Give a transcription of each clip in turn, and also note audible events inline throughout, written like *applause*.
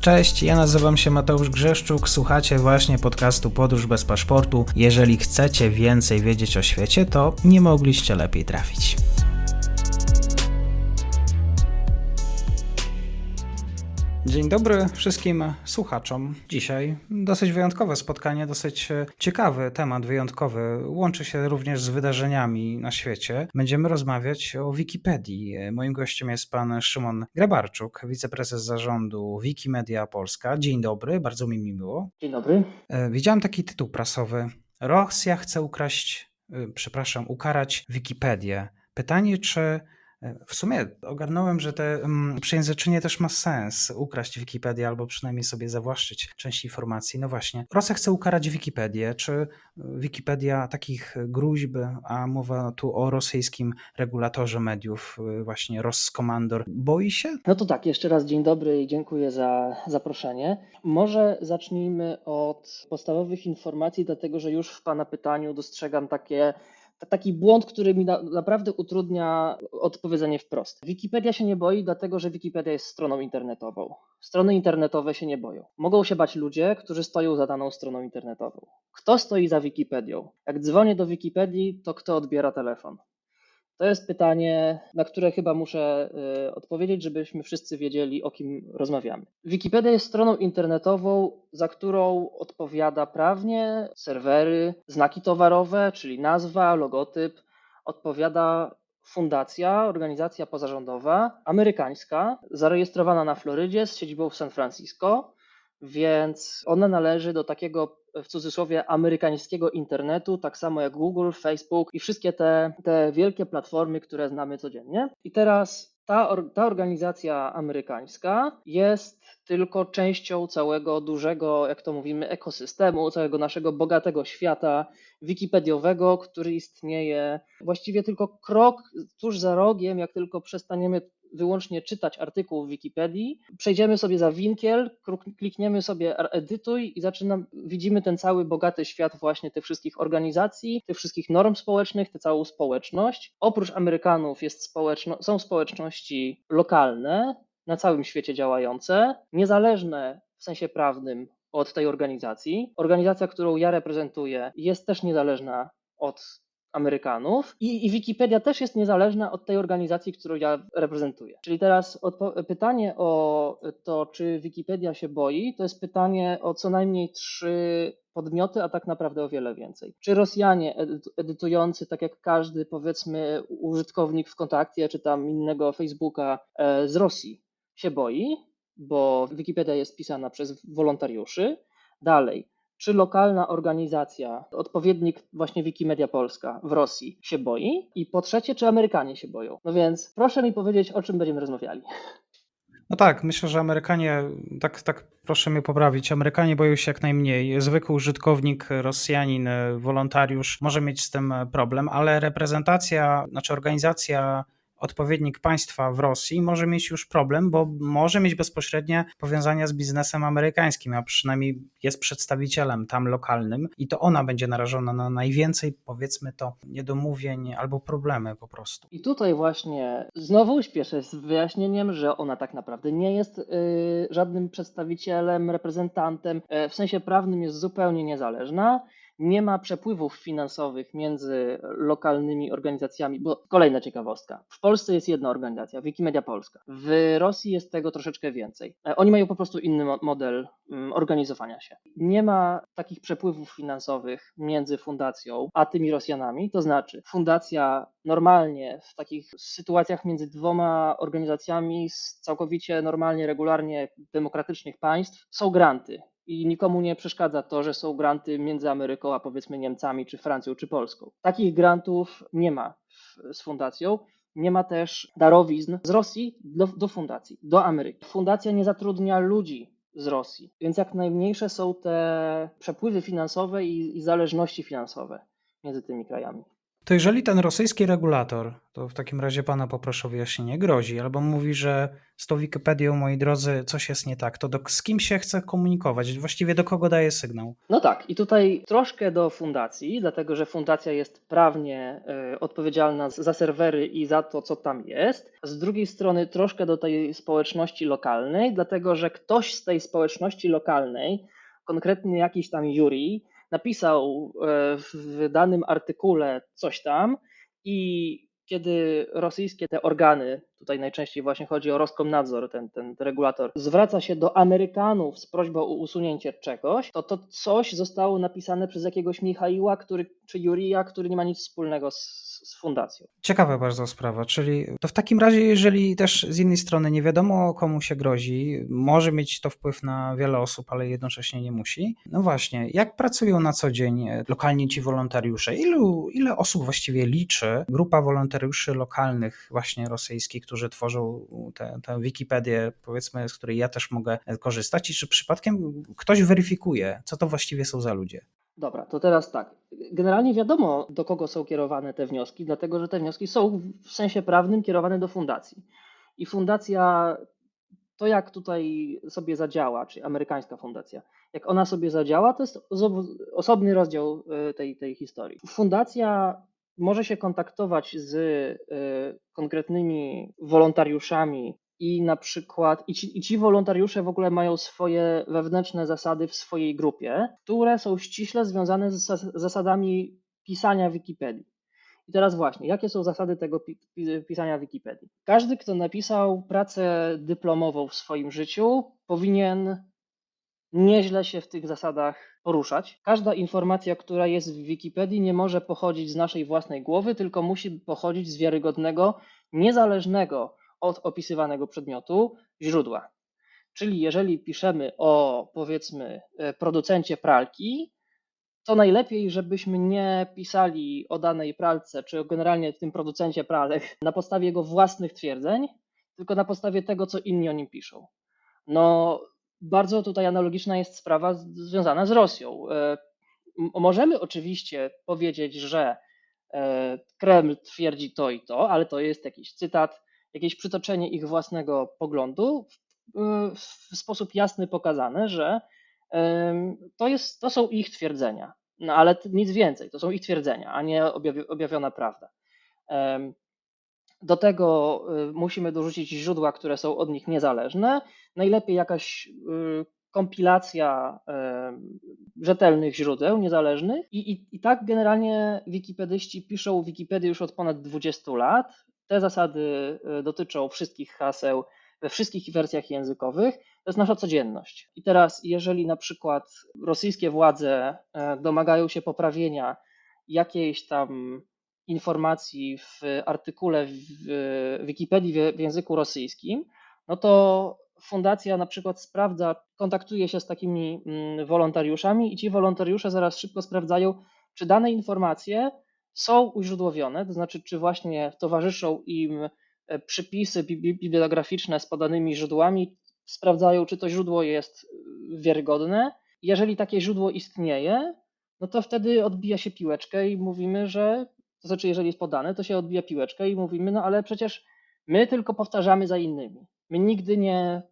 Cześć, ja nazywam się Mateusz Grzeszczuk, słuchacie właśnie podcastu Podróż bez paszportu. Jeżeli chcecie więcej wiedzieć o świecie, to nie mogliście lepiej trafić. Dzień dobry wszystkim słuchaczom. Dzisiaj dosyć wyjątkowe spotkanie, dosyć e, ciekawy temat, wyjątkowy. Łączy się również z wydarzeniami na świecie. Będziemy rozmawiać o Wikipedii. E, Moim gościem jest pan Szymon Grabarczuk, wiceprezes zarządu Wikimedia Polska. Dzień dobry, bardzo mi miło. Dzień dobry. E, Widziałem taki tytuł prasowy. Rosja chce ukraść, przepraszam, ukarać Wikipedię. Pytanie, czy w sumie ogarnąłem, że to mm, przejęzyczenie też ma sens. Ukraść Wikipedię albo przynajmniej sobie zawłaszczyć część informacji. No właśnie, Rosja chce ukarać Wikipedię. Czy Wikipedia takich gruźb, a mowa tu o rosyjskim regulatorze mediów, e, właśnie Roskomandor, boi się? No to tak, jeszcze raz dzień dobry i dziękuję za zaproszenie. Może zacznijmy od podstawowych informacji, dlatego że już w Pana pytaniu dostrzegam takie, ta- taki błąd, który mi na, naprawdę utrudnia odpowiedzenie wprost. Wikipedia się nie boi, dlatego że Wikipedia jest stroną internetową. Strony internetowe się nie boją. Mogą się bać ludzie, którzy stoją za daną stroną internetową. Kto stoi za Wikipedią? Jak dzwonię do Wikipedii, to kto odbiera telefon? To jest pytanie, na które chyba muszę y, odpowiedzieć, żebyśmy wszyscy wiedzieli, o kim rozmawiamy. Wikipedia jest stroną internetową, za którą odpowiada prawnie serwery, znaki towarowe, czyli nazwa, logotyp, odpowiada fundacja, organizacja pozarządowa amerykańska, zarejestrowana na Florydzie z siedzibą w San Francisco, więc ona należy do takiego w cudzysłowie amerykańskiego internetu, tak samo jak Google, Facebook i wszystkie te, te wielkie platformy, które znamy codziennie. I teraz ta, ta organizacja amerykańska jest tylko częścią całego dużego, jak to mówimy, ekosystemu, całego naszego bogatego świata wikipediowego, który istnieje właściwie tylko krok tuż za rogiem, jak tylko przestaniemy wyłącznie czytać artykuł w Wikipedii, przejdziemy sobie za winkiel, klikniemy sobie edytuj i zaczynam, widzimy ten cały bogaty świat właśnie tych wszystkich organizacji, tych wszystkich norm społecznych, tę całą społeczność. Oprócz Amerykanów jest społeczno- są społeczności lokalne, na całym świecie działające, niezależne w sensie prawnym od tej organizacji. Organizacja, którą ja reprezentuję, jest też niezależna od Amerykanów i, i Wikipedia też jest niezależna od tej organizacji, którą ja reprezentuję. Czyli teraz pytanie o to, czy Wikipedia się boi, to jest pytanie o co najmniej trzy podmioty, a tak naprawdę o wiele więcej. Czy Rosjanie edytu- edytujący, tak jak każdy powiedzmy użytkownik w kontakcie, czy tam innego Facebooka e, z Rosji się boi, bo Wikipedia jest pisana przez wolontariuszy. Dalej, czy lokalna organizacja, odpowiednik właśnie Wikimedia Polska w Rosji się boi? I po trzecie, czy Amerykanie się boją? No więc proszę mi powiedzieć, o czym będziemy rozmawiali. No tak, myślę, że Amerykanie, tak, tak proszę mnie poprawić, Amerykanie boją się jak najmniej. Zwykły użytkownik, Rosjanin, wolontariusz może mieć z tym problem, ale reprezentacja, znaczy organizacja, odpowiednik państwa w Rosji może mieć już problem, bo może mieć bezpośrednie powiązania z biznesem amerykańskim, a przynajmniej jest przedstawicielem tam lokalnym i to ona będzie narażona na najwięcej, powiedzmy to, niedomówień albo problemy po prostu. I tutaj właśnie znowu śpieszę z wyjaśnieniem, że ona tak naprawdę nie jest y, żadnym przedstawicielem, reprezentantem, e, w sensie prawnym jest zupełnie niezależna. Nie ma przepływów finansowych między lokalnymi organizacjami, bo kolejna ciekawostka. W Polsce jest jedna organizacja, Wikimedia Polska. W Rosji jest tego troszeczkę więcej. E, Oni mają po prostu inny mo- model mm, organizowania się. Nie ma takich przepływów finansowych między fundacją a tymi Rosjanami, to znaczy fundacja normalnie w takich sytuacjach między dwoma organizacjami z całkowicie normalnie, regularnie demokratycznych państw są granty. I nikomu nie przeszkadza to, że są granty między Ameryką, a powiedzmy Niemcami, czy Francją, czy Polską. Takich grantów nie ma z fundacją. Nie ma też darowizn z Rosji do, do fundacji, do Ameryki. Fundacja nie zatrudnia ludzi z Rosji, więc jak najmniejsze są te przepływy finansowe i, i zależności finansowe między tymi krajami. To jeżeli ten rosyjski regulator, to w takim razie pana poproszę o wyjaśnienie, grozi albo mówi, że z tą Wikipedią, moi drodzy, coś jest nie tak, to do, z kim się chce komunikować? Właściwie do kogo daje sygnał? No tak, i tutaj troszkę do fundacji, dlatego że fundacja jest prawnie y, odpowiedzialna za serwery i za to, co tam jest. Z drugiej strony troszkę do tej społeczności lokalnej, dlatego że ktoś z tej społeczności lokalnej, konkretnie jakiś tam Juri, napisał y, w danym artykule coś tam i kiedy rosyjskie te organy, tutaj najczęściej właśnie chodzi o Roskomnadzor, ten, ten regulator, zwraca się do Amerykanów z prośbą o usunięcie czegoś, to to coś zostało napisane przez jakiegoś Michaiła który, czy Jurija, który nie ma nic wspólnego z, z fundacją. Ciekawa bardzo sprawa, czyli to w takim razie, jeżeli też z innej strony nie wiadomo komu się grozi, może mieć to wpływ na wiele osób, ale jednocześnie nie musi. No właśnie, jak pracują na co dzień lokalnie ci wolontariusze? Ilu, ile osób właściwie liczy grupa wolontariuszy lokalnych właśnie rosyjskich, którzy tworzą tę, tę Wikipedię, powiedzmy, z której ja też mogę korzystać i czy przypadkiem ktoś weryfikuje, co to właściwie są za ludzie? Dobra, to teraz tak. Generalnie wiadomo, do kogo są kierowane te wnioski, dlatego że te wnioski są w sensie prawnym kierowane do fundacji. I fundacja, to jak tutaj sobie zadziała, czyli amerykańska fundacja, jak ona sobie zadziała, to jest osobny rozdział y, tej, tej historii. Fundacja może się kontaktować z y, konkretnymi wolontariuszami i na przykład i ci, i ci wolontariusze w ogóle mają swoje wewnętrzne zasady w swojej grupie, które są ściśle związane z zasadami pisania Wikipedii. I teraz właśnie, jakie są zasady tego pisania Wikipedii? Każdy, kto napisał pracę dyplomową w swoim życiu, powinien nieźle się w tych zasadach poruszać. Każda informacja, która jest w Wikipedii, nie może pochodzić z naszej własnej głowy, tylko musi pochodzić z wiarygodnego, niezależnego od opisywanego przedmiotu źródła. Czyli jeżeli piszemy o powiedzmy e, producencie pralki, to najlepiej, żebyśmy nie pisali o danej pralce, czy generalnie tym producencie pralek *laughs* na podstawie jego własnych twierdzeń, tylko na podstawie tego, co inni o nim piszą. No, bardzo tutaj analogiczna jest sprawa związana z Rosją. E, możemy oczywiście powiedzieć, że e, Kreml twierdzi to i to, ale to jest jakiś cytat jakieś przytoczenie ich własnego poglądu w, w sposób jasny pokazane, że to, jest, to są ich twierdzenia. No ale nic więcej, to są ich twierdzenia, a nie objawiona prawda. Do tego y, musimy dorzucić źródła, które są od nich niezależne. Najlepiej jakaś y, kompilacja rzetelnych źródeł niezależnych. I, i, I tak generalnie wikipedyści piszą Wikipedię już od ponad 20 lat. Te zasady dotyczą wszystkich haseł we wszystkich wersjach językowych. To jest nasza codzienność. I teraz, jeżeli na przykład rosyjskie władze domagają się poprawienia jakiejś tam informacji w artykule w Wikipedii w języku rosyjskim, no to fundacja na przykład sprawdza, kontaktuje się z takimi mm, wolontariuszami i ci wolontariusze zaraz szybko sprawdzają, czy dane informacje są uźródłowione, to znaczy, czy właśnie towarzyszą im e, przypisy bibliograficzne z podanymi źródłami, sprawdzają, czy to źródło jest e, wiarygodne. Jeżeli takie źródło istnieje, no to wtedy odbija się piłeczkę i mówimy, że, to znaczy, jeżeli jest podane, to się odbija piłeczkę i mówimy, no ale przecież my tylko powtarzamy za innymi. My nigdy nie,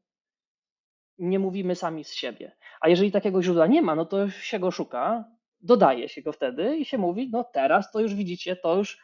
nie mówimy sami z siebie. A jeżeli takiego źródła nie ma, no to się go szuka, dodaje się go wtedy i się mówi, no teraz to już widzicie, to już,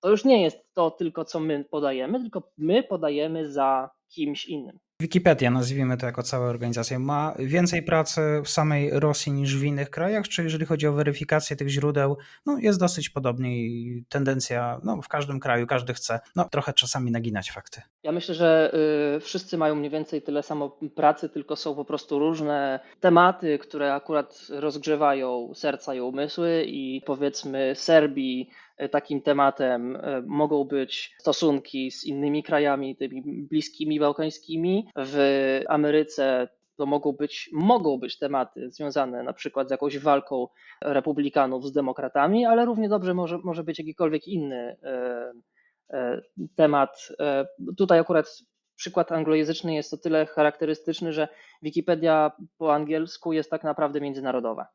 to już nie jest to tylko, co my podajemy, tylko my podajemy za kimś innym. Wikipedia, nazwijmy to jako cała organizacja, ma więcej pracy w samej Rosji niż w innych krajach, czy jeżeli chodzi o weryfikację tych źródeł, no jest dosyć podobnie i tendencja, no w każdym kraju, każdy chce, no trochę czasami naginać fakty. Ja myślę, że y, wszyscy mają mniej więcej tyle samo pracy, tylko są po prostu różne tematy, które akurat rozgrzewają serca i umysły i powiedzmy Serbii takim tematem e, mogą być stosunki z innymi krajami, tymi bliskimi, bałkańskimi. W Ameryce to mogą być, mogą być tematy związane na przykład z jakąś walką republikanów z demokratami, ale równie dobrze może, może być jakikolwiek inny e, temat. Tutaj akurat przykład anglojęzyczny jest o tyle charakterystyczny, że Wikipedia po angielsku jest tak naprawdę międzynarodowa.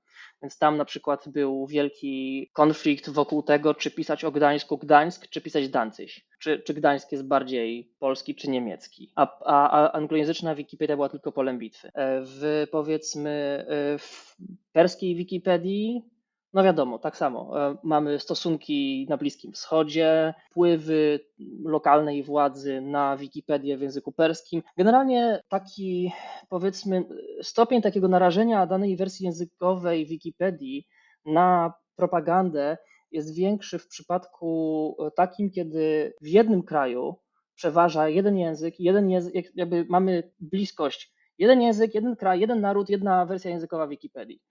Więc tam na przykład był wielki konflikt wokół tego, czy pisać o Gdańsku Gdańsk, czy pisać Dancyś. Czy, czy Gdańsk jest bardziej polski, czy niemiecki. A, a, a anglojęzyczna Wikipedia była tylko polem bitwy. E, W powiedzmy e, w perskiej Wikipedii no wiadomo, tak samo. E, Mamy stosunki na Bliskim Wschodzie, wpływy lokalnej władzy na Wikipedię w języku perskim. Generalnie taki, powiedzmy, stopień takiego narażenia danej wersji językowej Wikipedii na propagandę jest większy w przypadku takim, kiedy w jednym kraju przeważa jeden język, jeden język, jak- jakby mamy bliskość, jeden język, jeden kraj, jeden naród, jedna wersja językowa Wikipedii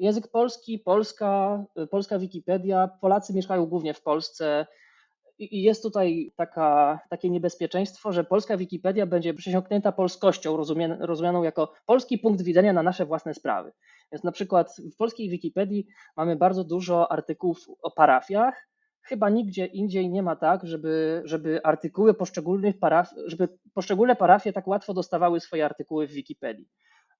język polski, polska, polska Wikipedia, Polacy mieszkają głównie w Polsce i jest tutaj taka, takie niebezpieczeństwo, że polska Wikipedia będzie przesiąknięta polskością, rozumianą jako polski punkt widzenia na nasze własne sprawy. Więc na przykład w polskiej Wikipedii mamy bardzo dużo artykułów o parafiach. Chyba nigdzie indziej nie ma tak, żeby, żeby artykuły poszczególnych paraf, żeby poszczególne parafie tak łatwo dostawały swoje artykuły w Wikipedii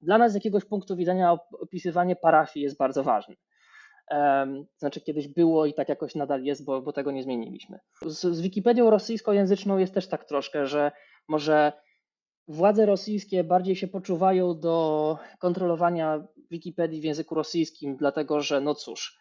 dla nas z jakiegoś punktu widzenia op- opisywanie parafii jest bardzo ważne. Znaczy kiedyś było i tak jakoś nadal jest, bo, bo tego nie zmieniliśmy. Z, z Wikipedią rosyjskojęzyczną jest też tak troszkę, że może władze rosyjskie bardziej się poczuwają do kontrolowania Wikipedii w języku rosyjskim, dlatego że no cóż,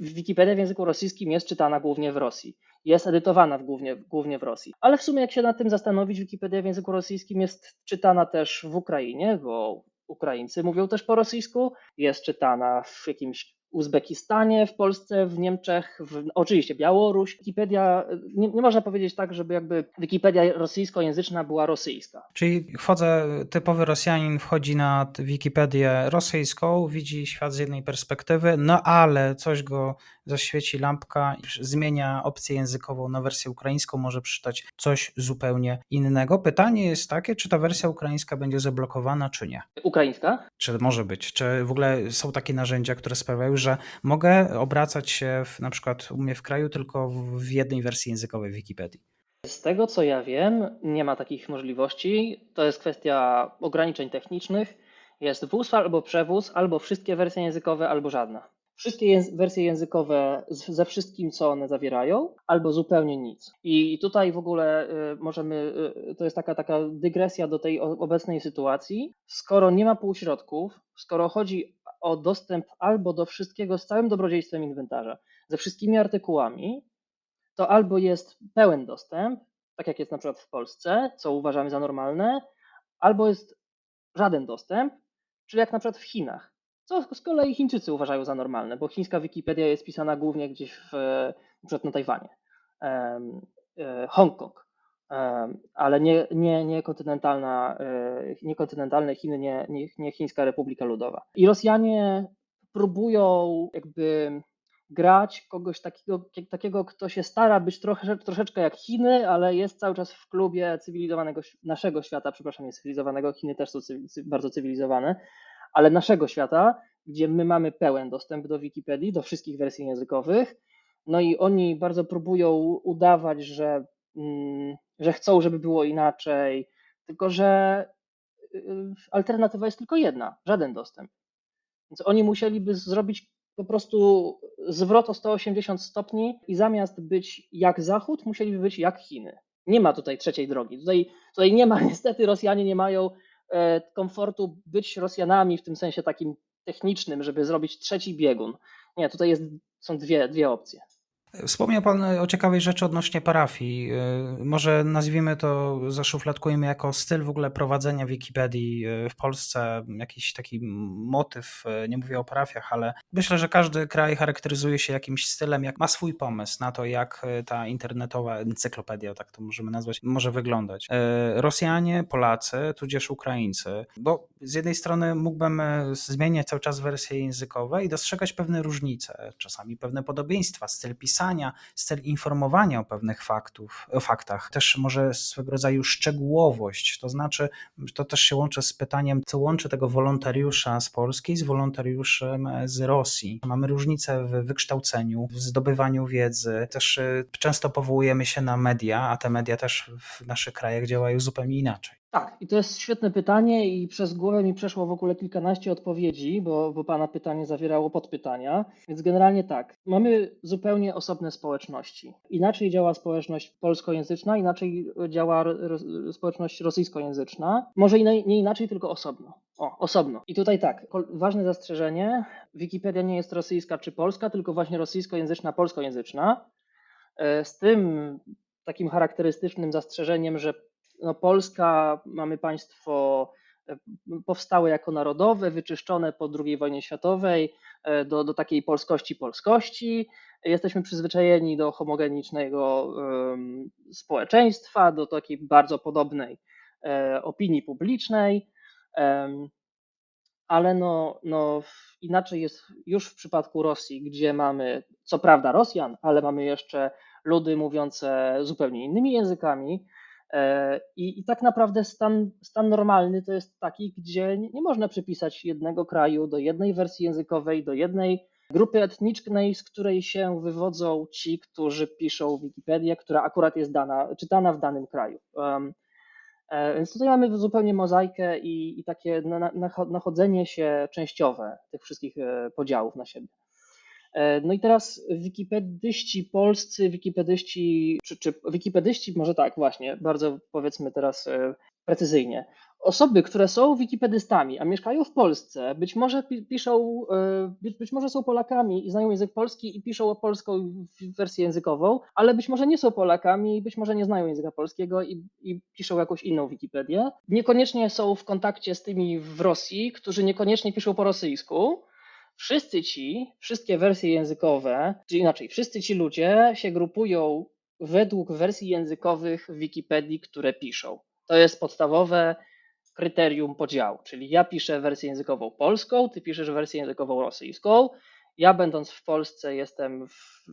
Wikipedia w języku rosyjskim jest czytana głównie w Rosji. Jest edytowana w głównie, głównie w Rosji. Ale w sumie, jak się nad tym zastanowić, Wikipedia w języku rosyjskim jest czytana też w Ukrainie, bo Ukraińcy mówią też po rosyjsku. Jest czytana w jakimś Uzbekistanie, w Polsce, w Niemczech, w, oczywiście Białoruś. Wikipedia, nie, nie można powiedzieć tak, żeby jakby Wikipedia rosyjskojęzyczna była rosyjska. Czyli wchodzę, typowy Rosjanin wchodzi na Wikipedię rosyjską, widzi świat z jednej perspektywy, no ale coś go zaświeci lampka, zmienia opcję językową na wersję ukraińską, może przeczytać coś zupełnie innego. Pytanie jest takie, czy ta wersja ukraińska będzie zablokowana, czy nie? Ukraińska? Czy może być? Czy w ogóle są takie narzędzia, które sprawiają, że mogę obracać się w, na przykład u mnie w kraju tylko w jednej wersji językowej Wikipedii? Z tego co ja wiem, nie ma takich możliwości. To jest kwestia ograniczeń technicznych. Jest wóz albo przewóz, albo wszystkie wersje językowe, albo żadna. Wszystkie wersje językowe z, ze wszystkim, co one zawierają, albo zupełnie nic. I tutaj w ogóle y, możemy, y, to jest taka, taka dygresja do tej obecnej sytuacji. Skoro nie ma półśrodków, skoro chodzi o dostęp albo do wszystkiego z całym dobrodziejstwem inwentarza, ze wszystkimi artykułami, to albo jest pełen dostęp, tak jak jest na przykład w Polsce, co uważamy za normalne, albo jest żaden dostęp, czyli jak na przykład w Chinach, co z kolei Chińczycy uważają za normalne, bo chińska Wikipedia jest pisana głównie gdzieś w, na na Tajwanie, e, Hongkong, ale nie, nie, nie, kontynentalna, e, nie kontynentalne Chiny, nie, nie, nie Chińska Republika Ludowa. I Rosjanie próbują jakby grać kogoś takiego, takiego, kto się stara być trochę, troszeczkę jak Chiny, ale jest cały czas w klubie cywilizowanego, naszego świata, przepraszam, nie cywilizowanego, Chiny też są bardzo cywilizowane, ale naszego świata, gdzie my mamy pełen dostęp do Wikipedii, do wszystkich wersji językowych, no i oni bardzo próbują udawać, że, mm, że chcą, żeby było inaczej, tylko że y, alternatywa jest tylko jedna, żaden dostęp. Więc oni musieliby zrobić po prostu zwrot o 180 stopni i zamiast być jak Zachód, musieliby być jak Chiny. Nie ma tutaj trzeciej drogi. Tutaj, tutaj nie ma, *laughs* niestety Rosjanie nie mają komfortu być Rosjanami w tym sensie takim technicznym, żeby zrobić trzeci biegun. Nie, tutaj jest, są dwie, dwie opcje. Wspomniał Pan o ciekawej rzeczy odnośnie parafii. Yy, Może nazwijmy to, zaszufladkujmy jako styl w ogóle prowadzenia Wikipedii yy, w Polsce, jakiś taki motyw, yy, nie mówię o parafiach, ale myślę, że każdy kraj charakteryzuje się jakimś stylem, jak ma swój pomysł na to, jak ta internetowa encyklopedia, tak to możemy nazwać, może wyglądać. Rosjanie, Polacy, tudzież Ukraińcy, bo z jednej strony mógłbym zmieniać cały czas wersje językowe i dostrzegać pewne różnice, czasami pewne podobieństwa, styl pisania, styl informowania o pewnych faktów, o faktach, też może swego rodzaju szczegółowość, to znaczy to też się łączy z pytaniem, co łączy tego wolontariusza z Polski z wolontariuszem z Rosji. Mamy różnice w wykształceniu, w zdobywaniu wiedzy, też y, często powołujemy się na media, a te media też w naszych krajach działają zupełnie inaczej. Tak, i to jest świetne pytanie i przez głowę mi przeszło w ogóle kilkanaście odpowiedzi, bo, bo Pana pytanie zawierało podpytania. Więc generalnie tak, mamy zupełnie osobne społeczności. Inaczej działa społeczność polskojęzyczna, inaczej działa ro, społeczność rosyjskojęzyczna. Może nie, nie inaczej, tylko osobno. O, osobno. I tutaj tak, ważne zastrzeżenie, Wikipedia nie jest rosyjska czy polska, tylko właśnie rosyjskojęzyczna, polskojęzyczna. E, z tym takim charakterystycznym zastrzeżeniem, że no Polska, mamy państwo e, powstałe jako narodowe, wyczyszczone po II wojnie światowej e, do, do takiej polskości polskości. Jesteśmy przyzwyczajeni do homogenicznego um, społeczeństwa, do takiej bardzo podobnej e, opinii publicznej. Um, ale no, no inaczej jest już w przypadku Rosji, gdzie mamy co prawda Rosjan, ale mamy jeszcze ludy mówiące zupełnie innymi językami, I, I, tak naprawdę stan, stan normalny to jest taki, gdzie nie, nie można przypisać jednego kraju do jednej wersji językowej, do jednej grupy etnicznej, z której się wywodzą ci, którzy piszą Wikipedię, która akurat jest dana, czytana w danym kraju. Um, więc tutaj mamy zupełnie mozaikę i, i takie nachodzenie się częściowe tych wszystkich e, podziałów na siebie. E, no i teraz wikipedyści polscy, wikipedyści, czy, czy wikipedyści, może tak, właśnie, bardzo powiedzmy teraz e, precyzyjnie. Osoby, które są wikipedystami, a mieszkają w Polsce, być może piszą, e, być, może są Polakami i znają język polski i piszą polską wersję językową, ale być może nie są Polakami i być może nie znają języka polskiego i, i piszą jakąś inną Wikipedię. Niekoniecznie są w kontakcie z tymi w Rosji, którzy niekoniecznie piszą po rosyjsku, wszyscy ci, wszystkie wersje językowe, czy inaczej, wszyscy ci ludzie się grupują według wersji językowych w Wikipedii, które piszą. To jest podstawowe kryterium podziału, czyli ja piszę wersję językową polską, ty piszesz wersję językową rosyjską. Ja, będąc w Polsce, jestem w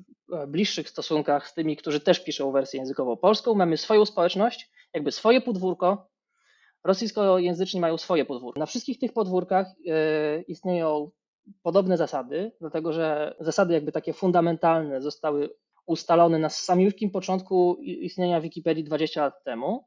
bliższych stosunkach z tymi, którzy też piszą wersję językową polską. Mamy swoją społeczność, jakby swoje podwórko. Rosyjskojęzyczni mają swoje podwórko. Na wszystkich tych podwórkach yy, istnieją podobne zasady, dlatego że zasady jakby takie fundamentalne zostały ustalone na samym początku istnienia Wikipedii 20 lat temu.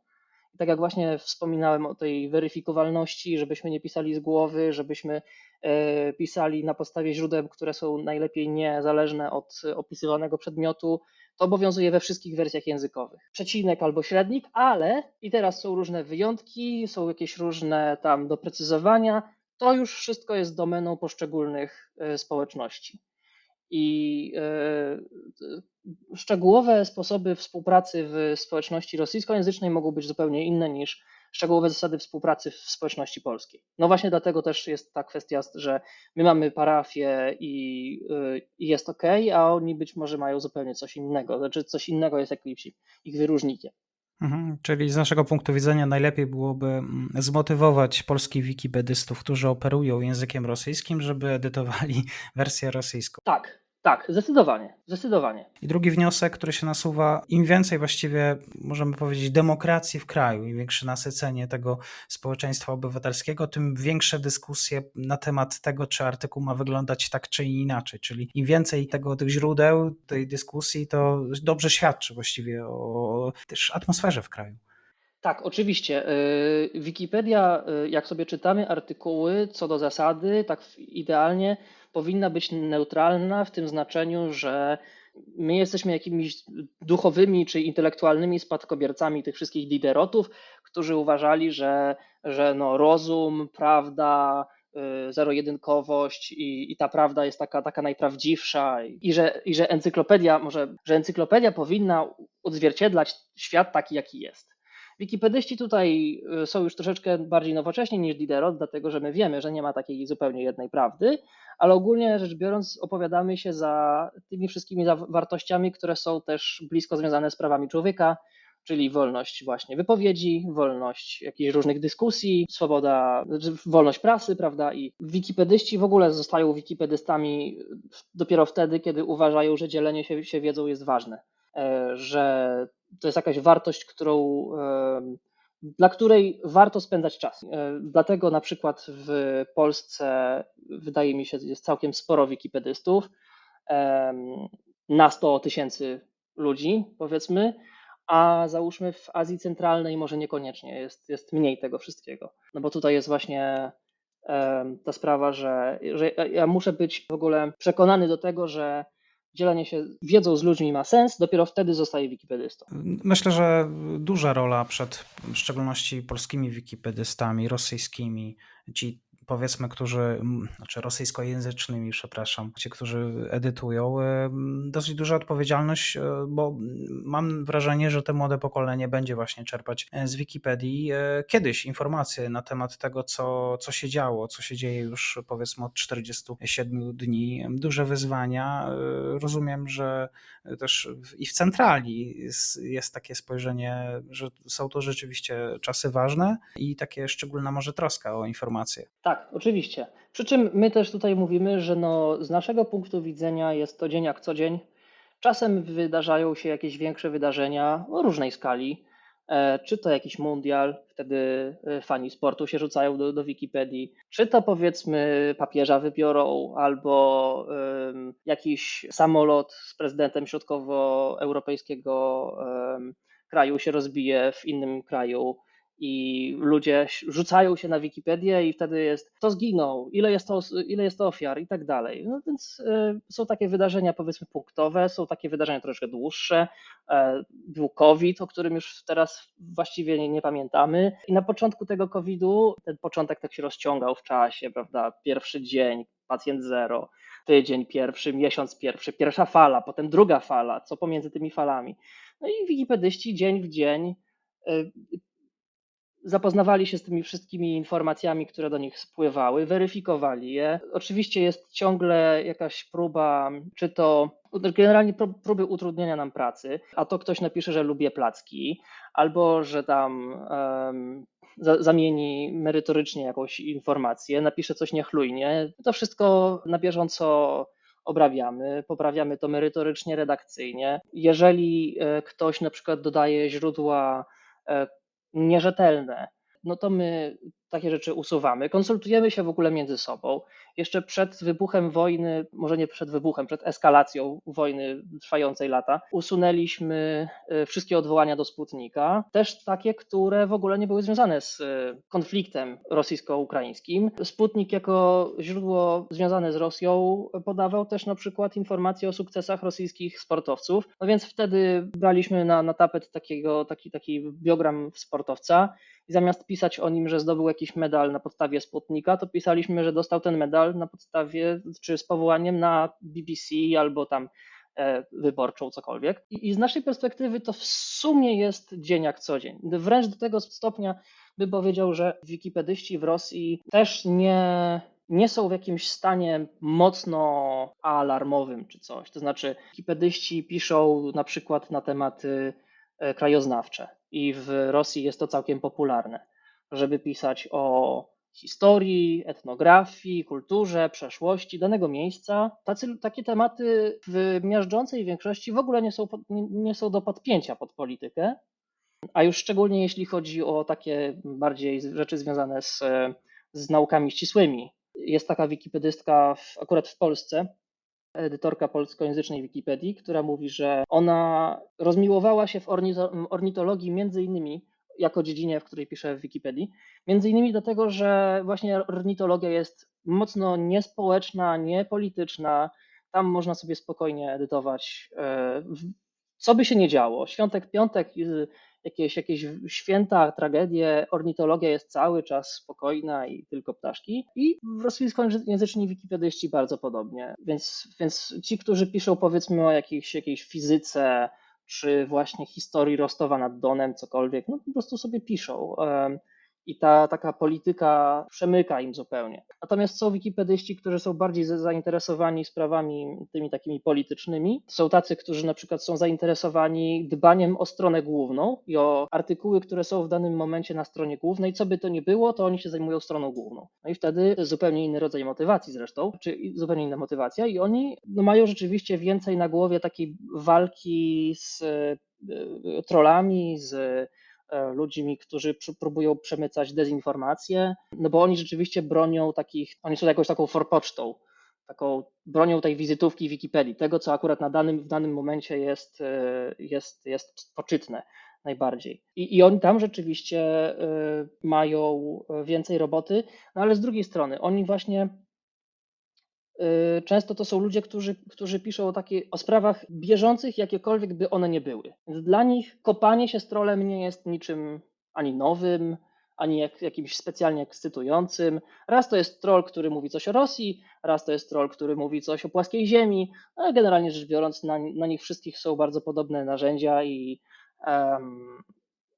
I tak jak właśnie wspominałem o tej weryfikowalności, żebyśmy nie pisali z głowy, żebyśmy e, pisali na podstawie źródeł, które są najlepiej niezależne od opisywanego przedmiotu, to obowiązuje we wszystkich wersjach językowych. Przecinek albo średnik, ale i teraz są różne wyjątki, są jakieś różne tam doprecyzowania, to już wszystko jest domeną poszczególnych e, społeczności. I e, szczegółowe sposoby współpracy w społeczności rosyjskojęzycznej mogą być zupełnie inne niż szczegółowe zasady współpracy w społeczności polskiej. No właśnie dlatego też jest ta kwestia, że my mamy parafię i, e, i jest ok, a oni być może mają zupełnie coś innego, znaczy coś innego jest jakimś ich wyróżnikiem. Mhm, czyli z naszego punktu widzenia najlepiej byłoby mm, zmotywować polskich wikipedystów, którzy operują językiem rosyjskim, żeby edytowali *laughs* wersję rosyjską. Tak, tak, zdecydowanie, zdecydowanie. I drugi wniosek, który się nasuwa, im więcej właściwie, możemy powiedzieć, demokracji w kraju, im większe nasycenie tego społeczeństwa obywatelskiego, tym większe dyskusje na temat tego, czy artykuł ma wyglądać tak czy inaczej. Czyli im więcej tego, tych źródeł, tej dyskusji, to dobrze świadczy właściwie o też atmosferze w kraju. Tak, oczywiście. Y, Wikipedia, y, jak sobie czytamy artykuły co do zasady, tak idealnie powinna być neutralna w tym znaczeniu, że my jesteśmy jakimiś duchowymi czy intelektualnymi spadkobiercami tych wszystkich liderotów, którzy uważali, że, że no rozum, prawda, y, zero-jedynkowość i, i, ta prawda jest taka, taka najprawdziwsza i że, i że encyklopedia może, że encyklopedia powinna odzwierciedlać świat taki, jaki jest. Wikipedyści tutaj y, są już troszeczkę bardziej nowocześni niż Diderot, dlatego że my wiemy, że nie ma takiej zupełnie jednej prawdy, ale ogólnie rzecz biorąc opowiadamy się za tymi wszystkimi wartościami, które są też blisko związane z prawami człowieka, czyli wolność właśnie wypowiedzi, wolność jakichś różnych dyskusji, swoboda, znaczy wolność prasy, prawda? I wikipedyści w ogóle zostają wikipedystami dopiero wtedy, kiedy uważają, że dzielenie się, się wiedzą jest ważne, że to jest jakaś wartość, którą, dla której warto spędzać czas. E, dlatego na przykład w Polsce wydaje mi się, jest całkiem sporo wikipedystów na 100 tysięcy ludzi, powiedzmy, a załóżmy w Azji Centralnej może niekoniecznie, jest, jest mniej tego wszystkiego. No bo tutaj jest właśnie ta sprawa, że, że ja muszę być w ogóle przekonany do tego, że dzielenie się wiedzą z ludźmi ma sens, dopiero wtedy zostaję wikipedystą. Myślę, że duża rola przed w szczególności polskimi wikipedystami, rosyjskimi, ci powiedzmy, którzy, znaczy rosyjskojęzycznymi, przepraszam, ci, którzy edytują, em, dosyć duża odpowiedzialność, e, bo mam wrażenie, że te młode pokolenie będzie właśnie czerpać e, z Wikipedii e, kiedyś informacje na temat tego, co, co się działo, co się dzieje już powiedzmy od 47 dni. Duże wyzwania. E, Rozumiem, że też i w centrali jest, jest takie spojrzenie, że są to rzeczywiście czasy ważne i takie szczególna może troska o informacje. Tak, oczywiście. Przy czym my też tutaj mówimy, że no, z naszego punktu widzenia jest to dzień jak co dzień. Czasem wydarzają się jakieś większe wydarzenia o różnej skali. E, Czy to jakiś mundial, wtedy e, fani sportu się rzucają do, do Wikipedii, czy to powiedzmy papieża wybiorą, albo jakiś samolot z prezydentem środkowoeuropejskiego em, kraju się rozbije w innym kraju i ludzie rzucają się na Wikipedię i wtedy jest, kto zginął, ile jest to, ile jest to ofiar i tak dalej. No więc y, są takie wydarzenia powiedzmy punktowe, są takie wydarzenia troszkę dłuższe. E, Był COVID, o którym już teraz właściwie nie, nie pamiętamy. I na początku tego COVID-u, ten początek tak się rozciągał w czasie, prawda? Pierwszy dzień, pacjent zero, tydzień pierwszy, miesiąc pierwszy, pierwsza fala, potem druga fala, co pomiędzy tymi falami. No i wikipedyści dzień w dzień y, zapoznawali się z tymi wszystkimi informacjami, które do nich spływały, weryfikowali je. Oczywiście jest ciągle jakaś próba, czy to generalnie pró- próby utrudnienia nam pracy, a to ktoś napisze, że lubię placki, albo że tam za, zamieni merytorycznie jakąś informację, napisze coś niechlujnie. To wszystko na bieżąco obrabiamy, poprawiamy to merytorycznie, redakcyjnie. Jeżeli e, ktoś na przykład dodaje źródła e, nierzetelne, no to my takie rzeczy usuwamy. Konsultujemy się w ogóle między sobą. Jeszcze przed wybuchem wojny, może nie przed wybuchem, przed eskalacją wojny trwającej lata, usunęliśmy y, wszystkie odwołania do Sputnika, też takie, które w ogóle nie były związane z y, konfliktem rosyjsko-ukraińskim. Sputnik jako źródło związane z Rosją podawał też na przykład informacje o sukcesach rosyjskich sportowców. No więc wtedy braliśmy na, na tapet takiego, taki, taki biogram sportowca i zamiast pisać o nim, że zdobył jakiś medal na podstawie Sputnika, to pisaliśmy, że dostał ten medal na podstawie czy z powołaniem na BBC albo tam e, wyborczą, cokolwiek. I, I z naszej perspektywy to w sumie jest dzień jak co dzień. Wręcz do tego stopnia by powiedział, że wikipedyści w Rosji też nie, nie są w jakimś stanie mocno alarmowym czy coś. To znaczy, wikipedyści piszą na przykład na tematy e, krajoznawcze i w Rosji jest to całkiem popularne, żeby pisać o historii, etnografii, kulturze, przeszłości danego miejsca. Tacy, takie tematy w miażdżącej większości w ogóle nie są, nie, są do podpięcia pod politykę, a już szczególnie jeśli chodzi o takie bardziej rzeczy związane z, z naukami ścisłymi. Jest taka wikipedystka w, akurat w Polsce, edytorka polskojęzycznej Wikipedii, która mówi, że ona rozmiłowała się w ornito- ornitologii między innymi jako dziedzinie, w której pisze w Wikipedii, między innymi dlatego, że właśnie ornitologia jest mocno niespołeczna, niepolityczna. Tam można sobie spokojnie edytować, e, co by się nie działo. Świątek, piątek, jakieś, jakieś święta, tragedie, ornitologia jest cały czas spokojna i tylko ptaszki. I rosyjskojęzyczni wikipedyści bardzo podobnie. Więc, więc ci, którzy piszą powiedzmy o jakiejś, jakiejś fizyce, czy właśnie historii Rostowa nad Donem, cokolwiek, no po prostu sobie piszą. I ta taka polityka przemyka im zupełnie. Natomiast są wikipedyści, którzy są bardziej za- zainteresowani sprawami tymi takimi politycznymi. Są tacy, którzy na przykład są zainteresowani dbaniem o stronę główną i o artykuły, które są w danym momencie na stronie głównej. Co by to nie było, to oni się zajmują stroną główną. No i wtedy zupełnie inny rodzaj motywacji zresztą, czy zupełnie inna motywacja i oni no, mają rzeczywiście więcej na głowie takiej walki z e, trollami, z e, ludźmi, którzy próbują przemycać dezinformację, no bo oni rzeczywiście bronią takich, oni są jakąś taką forpocztą taką bronią tej wizytówki Wikipedii, tego, co akurat na danym, w danym momencie jest, e, jest, jest poczytne najbardziej. I, I oni tam rzeczywiście e, mają więcej roboty, no ale z drugiej strony, oni właśnie e, często to są ludzie, którzy, którzy piszą o, takie, o sprawach bieżących, jakiekolwiek by one nie były. Więc dla nich kopanie się z trolem nie jest niczym ani nowym, ani jak, jakimś specjalnie ekscytującym. Raz to jest troll, który mówi coś o Rosji, raz to jest troll, który mówi coś o płaskiej ziemi, ale generalnie rzecz biorąc, na, na nich wszystkich są bardzo podobne narzędzia i, em,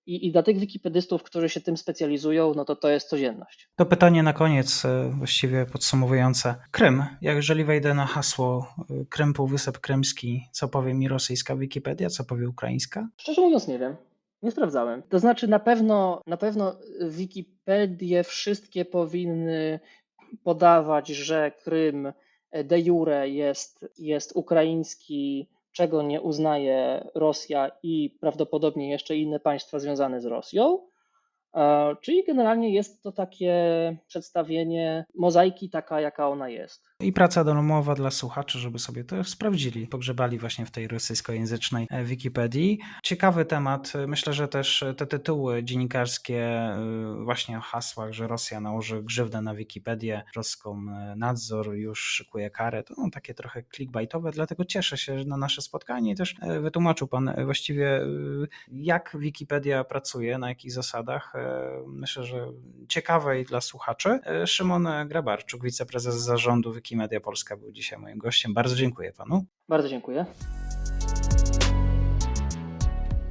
i, i dla tych wikipedystów, którzy się tym specjalizują, no to to jest codzienność. To pytanie na koniec, e, właściwie podsumowujące. Krym. Jak jeżeli wejdę na hasło e, Krym, Półwysep Krymski, co powie mi rosyjska Wikipedia, co powie ukraińska? Szczerze mówiąc, nie wiem. Nie sprawdzałem. To znaczy, na pewno, na pewno Wikipedie wszystkie powinny podawać, że Krym de jure jest, jest ukraiński, czego nie uznaje Rosja i prawdopodobnie jeszcze inne państwa związane z Rosją. E, Czyli generalnie jest to takie przedstawienie mozaiki taka, jaka ona jest. I praca domowa dla słuchaczy, żeby sobie to sprawdzili, pogrzebali właśnie w tej rosyjskojęzycznej e, Wikipedii. Ciekawy temat. Myślę, że też te tytuły dziennikarskie, e, właśnie o hasłach, że Rosja nałoży grzywdę na Wikipedię, Roskom e, nadzór już szykuje karę, to no, takie trochę clickbaitowe, dlatego cieszę się na nasze spotkanie i też wytłumaczył Pan właściwie, jak Wikipedia pracuje, na jakich zasadach. Myślę, że ciekawe i dla słuchaczy. Szymon Grabarczuk, wiceprezes zarządu Wikimedia Polska był dzisiaj moim gościem. Bardzo dziękuję panu. Bardzo dziękuję.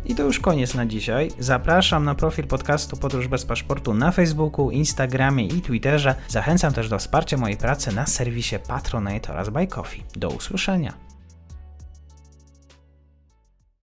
I to już koniec na dzisiaj. Zapraszam na profil podcastu Podróż bez paszportu na Facebooku, Instagramie i Twitterze. Zachęcam też do wsparcia mojej pracy na serwisie Patronite oraz Buy Coffee. Do usłyszenia.